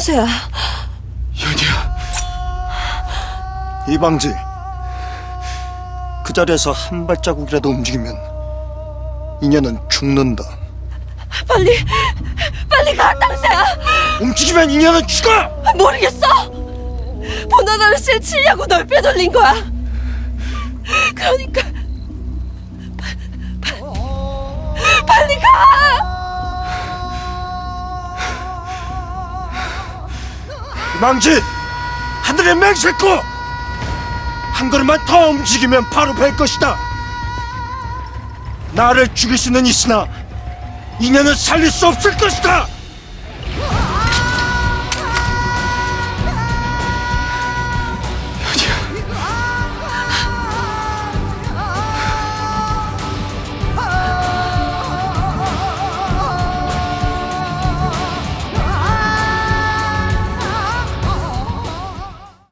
땅새야. 연희야 이방지 그 자리에서 한 발자국이라도 움직이면 인연은 죽는다 빨리, 빨리 가, 땅새야. 움직이면 인연은 죽어 모르겠어. 보나나를 실 치려고 널 빼돌린 거야. 이방지 하늘의 맹세코 한 걸음만 더 움직이면 바로 뵐 것이다! 나를 죽일 수는 있으나 인연은 살릴 수 없을 것이다